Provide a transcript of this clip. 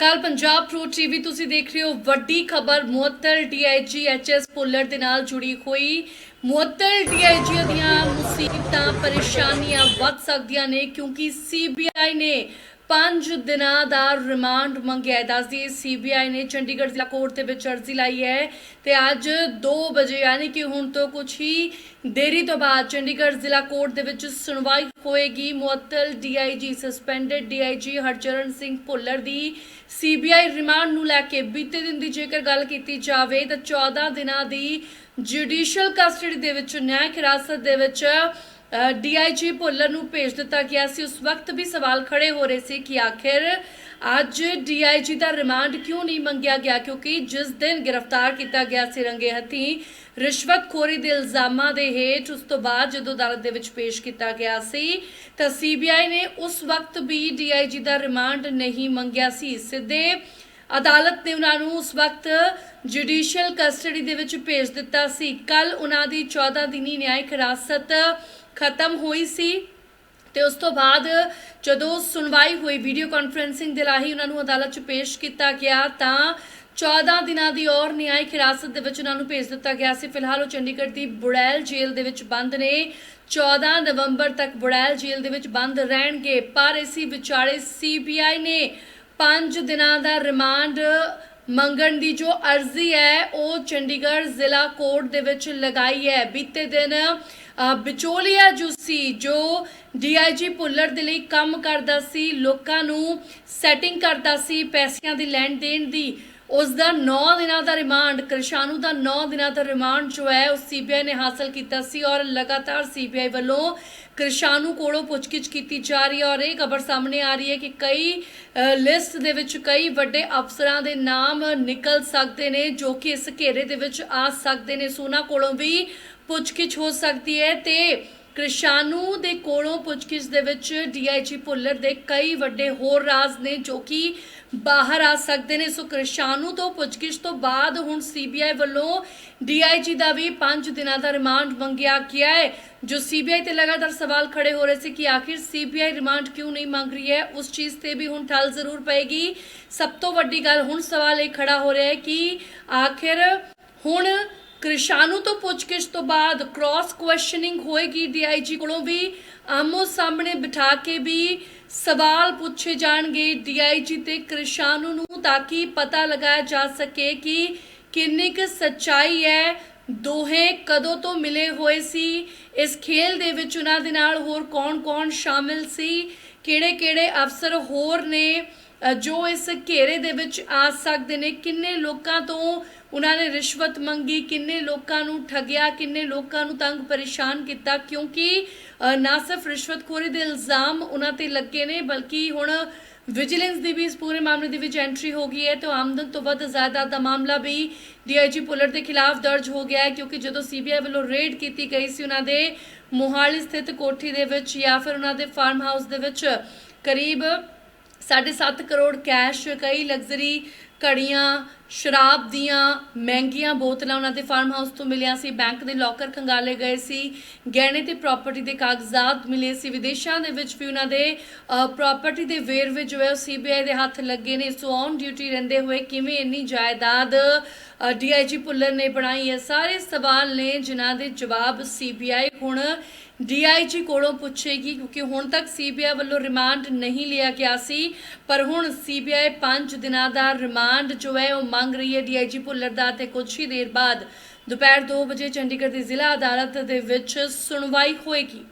ਅਕਾਲ Punjab pro TV, ਤੁਸੀਂ ਦੇਖ ਰਹੇ ਹੋ ਵੱਡੀ ਖਬਰ। ਮੁਅੱਤਲ ਡੀਆਈਜੀ ਐਚਐਸ ਪੁੱਲਰ ਦੇ ਨਾਲ ਜੁੜੀ ਹੋਈ ਮੁਅੱਤਲ ਡੀਆਈਜੀ ਦੀਆਂ ਮੁਸੀਬਤਾਂ, ਪਰੇਸ਼ਾਨੀਆਂ ਵੱਧ ਸਕਦੀਆਂ ਨੇ ਕਿਉਂਕਿ ਸੀਬੀਆਈ ਨੇ 5 ਦਿਨਾਂ ਦਾ ਰਿਮਾਂਡ ਮੰਗਿਆ ਹੈ। ਦੱਸਦੀ ਸੀਬੀਆਈ ਨੇ ਚੰਡੀਗੜ੍ਹ ਜ਼ਿਲ੍ਹਾ ਕੋਰਟ ਦੇ ਵਿੱਚ ਅਰਜ਼ੀ ਲਾਈ ਹੈ ਤੇ ਅੱਜ 2 ਵਜੇ, ਯਾਨੀ ਕਿ ਹੁਣ ਤੋਂ ਕੁਝ ਹੀ ਦੇਰੀ ਤੋਂ ਬਾਅਦ ਚੰਡੀਗੜ੍ਹ ਜ਼ਿਲ੍ਹਾ ਕੋਰਟ ਦੇ ਵਿੱਚ ਸੁਣਵਾਈ ਹੋਏਗੀ। ਮੁਅੱਤਲ DIG suspended DIG Harcharan Singh Bhullar ਦੀ ਸੀਬੀਆਈ ਰਿਮਾਂਡ ਨੂੰ ਲੈ ਕੇ ਬੀਤੇ ਦਿਨ ਦੀ ਜੇਕਰ ਗੱਲ ਕੀਤੀ ਜਾਵੇ ਤਾਂ 14 ਦਿਨਾਂ ਦੀ ਜੁਡੀਸ਼ੀਅਲ ਕਸਟਡੀ ਦੇ ਵਿੱਚ ਨਿਆਇਕ ਹਿਰਾਸਤ ਦੇ ਵਿੱਚ ਡੀਆਈਜੀ ਭੁੱਲਰ ਨੂੰ ਭੇਜ ਦਿੱਤਾ ਗਿਆ ਸੀ। ਉਸ ਵਕਤ ਵੀ ਸਵਾਲ ਖੜੇ ਹੋ ਰਹੇ ਸੀ ਕਿ ਆਖਿਰ ਅੱਜ ਡੀਆਈਜੀ ਦਾ ਰਿਮਾਂਡ ਕਿਉਂ ਨਹੀਂ ਮੰਗਿਆ ਗਿਆ? ਕਿਉਂਕਿ ਜਿਸ ਦਿਨ ਗ੍ਰਿਫਤਾਰ ਕੀਤਾ ਗਿਆ ਸੀ ਰੰਗੇ ਹੱਥੀਂ, ਰਿਸ਼ਵਤਖੋਰੀ ਦੇ ਇਲਜ਼ਾਮਾਂ ਦੇ ਹੇਠ ਉਸ ਤੋਂ ਬਾਅਦ ਜਦੋਂ ਅਦਾਲਤ ਦੇ ਵਿੱਚ ਪੇਸ਼ ਕੀਤਾ ਗਿਆ ਸੀ, ਤਾਂ ਸੀਬੀਆਈ ਨੇ ਉਸ ਵਕਤ ਵੀ ਡੀਆਈਜੀ ਦਾ ਰਿਮਾਂਡ ਨਹੀਂ ਮੰਗਿਆ ਸੀ। ਸਿੱਧੇ ਅਦਾਲਤ ਨੇ ਉਹਨਾਂ ਨੂੰ ਉਸ ਵਕਤ ਜੁਡੀਸ਼ੀਅਲ ਕਸਟਡੀ ਦੇ ਵਿੱਚ ਭੇਜ ਦਿੱਤਾ ਸੀ। ਕੱਲ ਉਹਨਾਂ ਦੀ 14 ਦਿਨੀ ਨਿਆਇਕ ਹਿਰਾਸਤ ਖਤਮ ਹੋਈ ਸੀ ਤੇ ਉਸ ਤੋਂ ਬਾਅਦ ਜਦੋਂ ਸੁਣਵਾਈ ਹੋਈ ਵੀਡੀਓ ਕਾਨਫਰੈਂਸਿੰਗ ਦੇ ਰਾਹੀਂ ਉਹਨਾਂ ਨੂੰ ਅਦਾਲਤ 'ਚ ਪੇਸ਼ ਕੀਤਾ ਗਿਆ, ਤਾਂ 14 ਦਿਨਾਂ ਦੀ ਔਰ ਨਿਆਇਕ ਹਿਰਾਸਤ ਦੇ ਵਿੱਚ ਉਹਨਾਂ ਨੂੰ ਭੇਜ ਦਿੱਤਾ ਗਿਆ ਸੀ। ਫਿਲਹਾਲ ਉਹ ਚੰਡੀਗੜ੍ਹ ਦੀ ਬੁੜੈਲ ਜੇਲ੍ਹ ਦੇ ਵਿੱਚ ਬੰਦ ਨੇ। 14 ਨਵੰਬਰ ਤੱਕ ਬੁੜੈਲ ਜੇਲ੍ਹ ਦੇ ਵਿੱਚ ਬੰਦ ਰਹਿਣਗੇ, ਪਰ ਇਸੀ ਵਿਚਾਲੇ ਸੀਬੀਆਈ ਨੇ 5 ਦਿਨਾਂ ਦਾ ਰਿਮਾਂਡ ਮੰਗਣ ਦੀ ਜੋ ਅਰਜ਼ੀ ਹੈ, ਉਹ ਚੰਡੀਗੜ੍ਹ ਜ਼ਿਲ੍ਹਾ ਕੋਰਟ ਦੇ ਵਿੱਚ ਲਗਾਈ ਹੈ। ਬੀਤੇ ਦਿਨ ਵਿਚੋਲੀਆ ਜੋ ਸੀ ਜੋ ਡੀਆਈਜੀ ਪੁੱਲਰ ਦੇ ਲਈ ਕੰਮ ਕਰਦਾ ਸੀ, ਲੋਕਾਂ ਨੂੰ ਸੈਟਿੰਗ ਕਰਦਾ ਸੀ ਪੈਸਿਆਂ ਦੀ ਲੈਣ ਦੇਣ ਦੀ। ਉਸ ਦਾ 9 ਦਿਨਾਂ ਦਾ ਰਿਮਾਂਡ ਕ੍ਰਿਸ਼ਾਨੂ ਦਾ 9 ਦਿਨਾਂ ਦਾ ਰਿਮਾਂਡ ਜੋ ਹੈ, ਉਹ ਸੀਬੀਆਈ ਨੇ ਹਾਸਲ ਕੀਤਾ ਸੀ ਔਰ ਲਗਾਤਾਰ ਸੀਬੀਆਈ ਵੱਲੋਂ ਕ੍ਰਿਸ਼ਾਨੂ ਕੋਲੋਂ ਪੁੱਛਗਿੱਛ ਕੀਤੀ ਜਾ ਰਹੀ ਹੈ ਔਰ ਇਹ ਖਬਰ ਸਾਹਮਣੇ ਆ ਰਹੀ ਹੈ ਕਿ ਕਈ ਲਿਸਟ ਦੇ ਵਿੱਚ ਕਈ ਵੱਡੇ ਅਫਸਰਾਂ ਦੇ ਨਾਮ ਨਿਕਲ ਸਕਦੇ ਨੇ ਜੋ ਕਿ ਇਸ ਘੇਰੇ ਦੇ ਵਿੱਚ ਆ ਸਕਦੇ ਨੇ। ਸੋਨਾ ਕੋਲੋਂ ਵੀ ਪੁੱਛਗਿੱਛ ਹੋ ਸਕਦੀ ਹੈ ਤੇ ਕ੍ਰਿਸ਼ਾਨੂ ਦੇ ਕੋਲੋਂ ਪੁੱਛਗਿੱਛ ਦੇ ਵਿੱਚ ਡੀਆਈਜੀ ਭੁੱਲਰ ਦੇ ਕਈ ਵੱਡੇ ਹੋਰ ਰਾਜ਼ ਨੇ ਜੋ ਕਿ ਬਾਹਰ ਆ ਸਕਦੇ ਨੇ। ਸੋ ਕ੍ਰਿਸ਼ਾਨੂ ਤੋਂ ਪੁੱਛਗਿੱਛ ਤੋਂ ਬਾਅਦ ਹੁਣ ਸੀਬੀਆਈ ਵੱਲੋਂ ਡੀਆਈਜੀ ਦਾ ਵੀ 5 ਦਿਨਾਂ ਦਾ ਰਿਮਾਂਡ ਮੰਗਿਆ ਗਿਆ ਹੈ। ਜੋ ਸੀਬੀਆਈ ਤੇ ਲਗਾਤਾਰ ਸਵਾਲ ਖੜੇ ਹੋ ਰਹੇ ਸੀ ਕਿ ਆਖਿਰ ਸੀਬੀਆਈ ਰਿਮਾਂਡ ਕਿਉਂ ਨਹੀਂ ਮੰਗ ਰਹੀ ਹੈ, ਉਸ ਚੀਜ਼ ਤੇ ਵੀ ਹੁਣ ਠੱਲ ਜ਼ਰੂਰ ਪਏਗੀ। ਸਭ ਤੋਂ ਵੱਡੀ ਗੱਲ ਹੁਣ ਸਵਾਲ ਇਹ ਖੜਾ ਹੋ ਰਿਹਾ ਹੈ ਕਿ ਆਖਿਰ ਹੁਣ ਕ੍ਰਿਸ਼ਾਨੂ ਤੋਂ ਪੁੱਛਗਿੱਛ ਤੋਂ ਬਾਅਦ ਕ੍ਰਾਸ ਕੁਐਸਚਨਿੰਗ ਹੋਏਗੀ ਡੀਆਈਜੀ ਕੋਲੋਂ ਵੀ। ਆਮੋ ਸਾਹਮਣੇ ਬਿਠਾ ਕੇ ਵੀ ਸਵਾਲ ਪੁੱਛੇ ਜਾਣਗੇ ਡੀਆਈਜੀ ਤੇ ਕ੍ਰਿਸ਼ਾਨੂ ਨੂੰ ਤਾਂ ਕਿ ਪਤਾ ਲਗਾਇਆ ਜਾ ਸਕੇ ਕਿ ਕਿੰਨੀ ਕੁ ਸੱਚਾਈ ਹੈ। ਦੋਹੇ ਕਦੋਂ ਤੋਂ ਮਿਲੇ ਹੋਏ ਸੀ? ਇਸ ਖੇਲ ਦੇ ਵਿੱਚ ਉਹਨਾਂ ਦੇ ਨਾਲ ਹੋਰ ਕੌਣ-ਕੌਣ ਸ਼ਾਮਿਲ ਸੀ? ਕਿਹੜੇ-ਕਿਹੜੇ ਅਫਸਰ ਹੋਰ ਨੇ? ਜੋ ਇਸ ਘੇਰੇ ਦੇ ਵਿੱਚ ਆ ਸਕਦੇ ਨੇ, ਕਿੰਨੇ ਲੋਕਾਂ ਤੋਂ ਉਹਨਾਂ ਨੇ ਰਿਸ਼ਵਤ ਮੰਗੀ, ਕਿੰਨੇ ਲੋਕਾਂ ਨੂੰ ਠੱਗਿਆ, ਕਿੰਨੇ ਲੋਕਾਂ ਨੂੰ ਤੰਗ ਪਰੇਸ਼ਾਨ ਕੀਤਾ, ਕਿਉਂਕਿ ਨਾ ਸਿਰਫ ਰਿਸ਼ਵਤਖੋਰੀ ਦੇ ਇਲਜ਼ਾਮ ਉਹਨਾਂ ਤੇ ਲੱਗੇ ਨੇ, ਬਲਕਿ ਹੁਣ ਵਿਜੀਲੈਂਸ ਦੀ ਵੀ ਇਸ ਪੂਰੇ ਮਾਮਲੇ ਦੇ ਵਿੱਚ ਐਂਟਰੀ ਹੋ ਗਈ ਹੈ, ਤੇ ਆਮਦਨ ਤੋਂ ਵੱਧ ਜਾਇਦਾਦ ਦਾ ਮਾਮਲਾ ਵੀ ਡੀਆਈਜੀ ਪੁਲਰ ਦੇ ਖਿਲਾਫ ਦਰਜ ਹੋ ਗਿਆ ਹੈ, ਕਿਉਂਕਿ ਜਦੋਂ ਸੀਬੀਆਈ ਵੱਲੋਂ ਰੇਡ ਕੀਤੀ ਗਈ ਸੀ, ਉਹਨਾਂ ਦੇ ਮੋਹਾਲੀ ਸਥਿਤ ਕੋਠੀ ਦੇ ਵਿੱਚ ਜਾਂ ਫਿਰ ਉਹਨਾਂ ਦੇ ਫਾਰਮ ਹਾਊਸ ਦੇ ਵਿੱਚ ਕਰੀਬ 7.5 ਕਰੋੜ ਕੈਸ਼ ਕਈ ਲਗਜ਼ਰੀ ਘੜੀਆਂ, ਸ਼ਰਾਬ ਦੀਆਂ ਮਹਿੰਗੀਆਂ ਬੋਤਲਾਂ ਉਹਨਾਂ ਦੇ ਫਾਰਮ ਹਾਊਸ ਤੋਂ ਮਿਲੀਆਂ ਸੀ ਬੈਂਕ ਦੇ ਲੋਕਰ ਖੰਗਾਲੇ ਗਏ ਸੀ, ਗਹਿਣੇ ਤੇ ਪ੍ਰਾਪਰਟੀ ਦੇ ਕਾਗਜ਼ਾਤ ਮਿਲੇ ਸੀ, ਵਿਦੇਸ਼ਾਂ ਦੇ ਵਿੱਚ ਵੀ ਉਹਨਾਂ ਦੇ ਪ੍ਰਾਪਰਟੀ ਦੇ ਵੇਰਵੇ ਜੋ ਹੈ ਉਹ ਸੀਬੀਆਈ ਦੇ ਹੱਥ ਲੱਗੇ ਨੇ ਸੋ ਔਨ ਡਿਊਟੀ ਰਹਿੰਦੇ ਹੋਏ ਕਿਵੇਂ ਇੰਨੀ ਜਾਇਦਾਦ ਡੀਆਈਜੀ ਪੁੱਲਰ ਨੇ ਬਣਾਈ ਹੈ? ਸਾਰੇ ਸਵਾਲ ਨੇ ਜਿਨ੍ਹਾਂ ਦੇ ਜਵਾਬ ਸੀਬੀਆਈ ਹੁਣ ਡੀਆਈਜੀ ਕੋਲੋਂ ਪੁੱਛੇਗੀ ਕਿਉਂਕਿ ਹੁਣ ਤੱਕ ਸੀਬੀਆਈ ਵੱਲੋਂ ਰਿਮਾਂਡ ਨਹੀਂ ਲਿਆ ਗਿਆ ਸੀ, ਪਰ ਹੁਣ ਸੀਬੀਆਈ 5 ਦਿਨਾਂ ਦਾ ਰਿਮਾਂਡ ਜੋ ਹੈ ਉਹ ਮੰਗ ਰਹੀ ਹੈ ਡੀਆਈਜੀ ਭੁੱਲਰ ਦਾ ਤੇ ਕੁਝ ਹੀ ਦੇਰ ਬਾਅਦ। ਦੁਪਹਿਰ 2 ਵਜੇ ਚੰਡੀਗੜ੍ਹ ਦੀ ਜ਼ਿਲ੍ਹਾ ਅਦਾਲਤ ਦੇ ਵਿੱਚ ਸੁਣਵਾਈ ਹੋਏਗੀ।